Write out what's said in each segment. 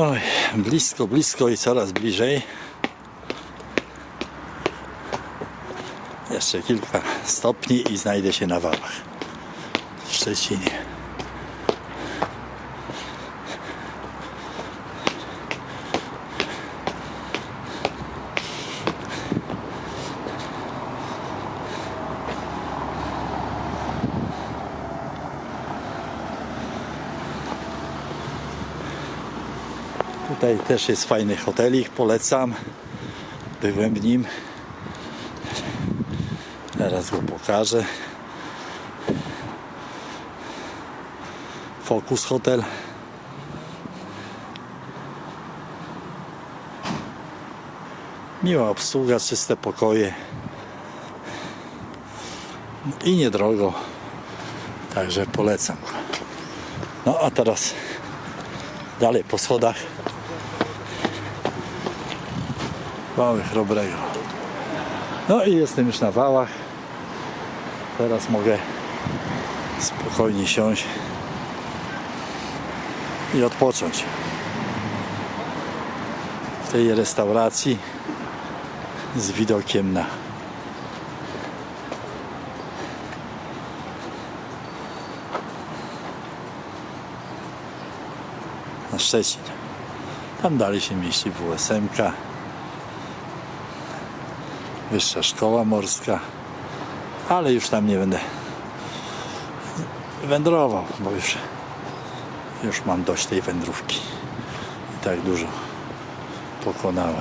Oj, blisko, blisko i coraz bliżej. Jeszcze kilka stopni i znajdę się na wałach w Szczecinie. Tutaj też jest fajny hotelik, polecam. Byłem w nim. Teraz go pokażę. Focus Hotel. Miła obsługa, czyste pokoje. I niedrogo. Także polecam. No a teraz dalej po schodach. Wały chrobrego. No i jestem już na wałach. Teraz mogę spokojnie siąść i odpocząć. W tej restauracji z widokiem na na Szczecin. Tam dalej się mieści WSM-ka. Wyższa Szkoła Morska, ale już tam nie będę wędrował, bo już, już mam dość tej wędrówki. I tak dużo pokonałem.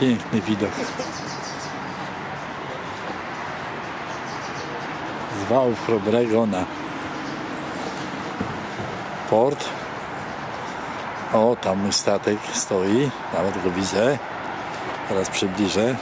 Piękny widok. Z wałów Chrobrego na port. O, tam mój statek stoi, nawet go widzę. Teraz przybliżę.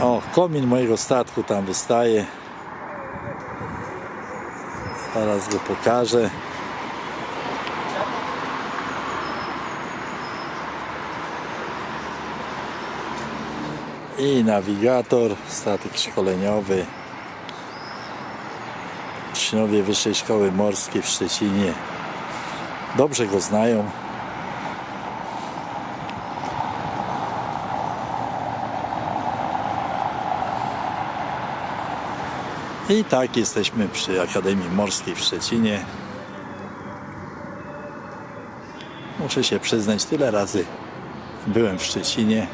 O, komin mojego statku tam wystaje. Zaraz go pokażę. I nawigator, statek szkoleniowy. Uczniowie Wyższej Szkoły Morskiej w Szczecinie. Dobrze go znają. I tak jesteśmy przy Akademii Morskiej w Szczecinie. Muszę się przyznać, tyle razy byłem w Szczecinie.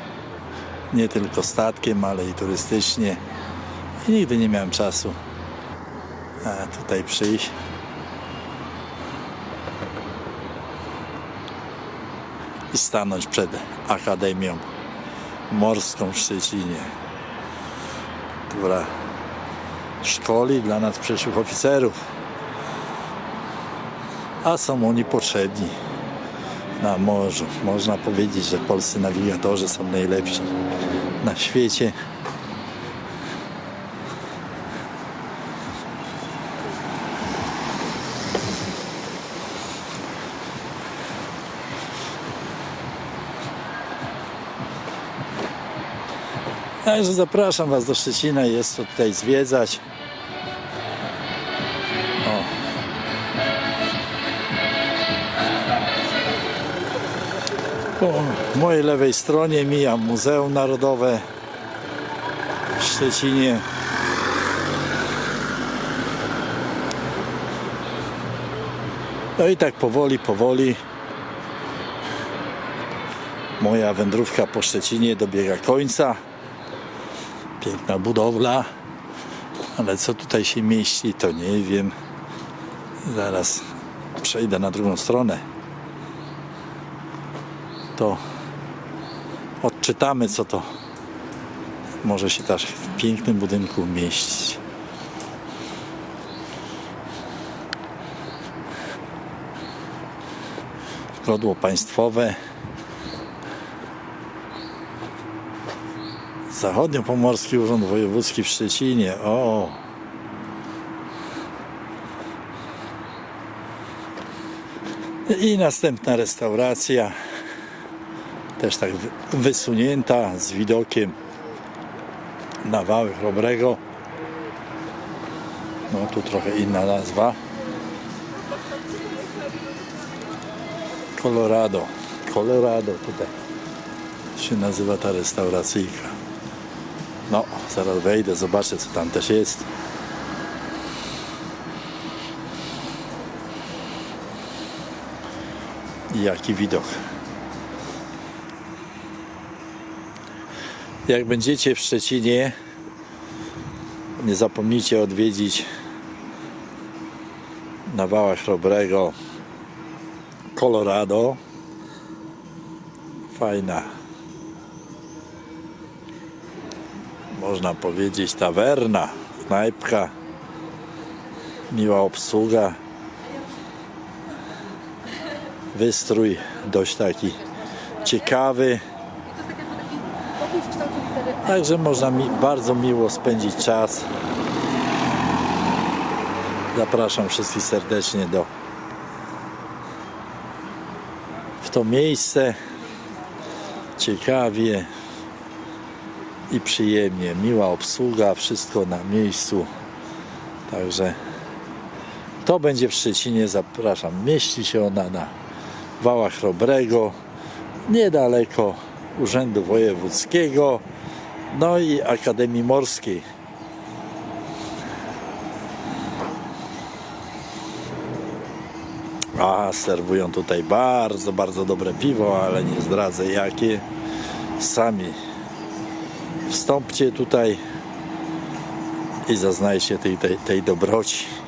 Nie tylko statkiem, ale i turystycznie. I nigdy nie miałem czasu tutaj przyjść. I stanąć przed Akademią Morską w Szczecinie, która szkoli dla nas przyszłych oficerów. A są oni potrzebni na morzu. Można powiedzieć, że polscy nawigatorzy są najlepsi na świecie. Także zapraszam Was do Szczecina, jest co tutaj zwiedzać. Po mojej lewej stronie mija Muzeum Narodowe w Szczecinie. No i tak powoli, powoli moja wędrówka po Szczecinie dobiega końca. Piękna budowla, ale co tutaj się mieści, to nie wiem. Zaraz przejdę na drugą stronę to odczytamy, co to może się też w pięknym budynku mieścić. Godło państwowe. Zachodniopomorski Urząd Wojewódzki w Szczecinie. O! I następna restauracja, też tak wy- wysunięta z widokiem na wały Chrobrego. No tu trochę inna nazwa. Colorado. Colorado tutaj się nazywa ta restauracyjka. No, zaraz wejdę, zobaczę co tam też jest. I jaki widok. Jak będziecie w Szczecinie, nie zapomnijcie odwiedzić na wałach Chrobrego Colorado. Fajna, można powiedzieć, tawerna, knajpka, miła obsługa, wystrój dość taki ciekawy. Także można mi bardzo miło spędzić czas. Zapraszam wszystkich serdecznie do w to miejsce. Ciekawie i przyjemnie. Miła obsługa, wszystko na miejscu. Także to będzie w Szczecinie. Zapraszam. Mieści się ona na Wałach Chrobrego, niedaleko Urzędu Wojewódzkiego, no i Akademii Morskiej. A serwują tutaj bardzo, bardzo dobre piwo, ale nie zdradzę jakie. Sami wstąpcie tutaj i zaznajcie tej, tej, tej dobroci.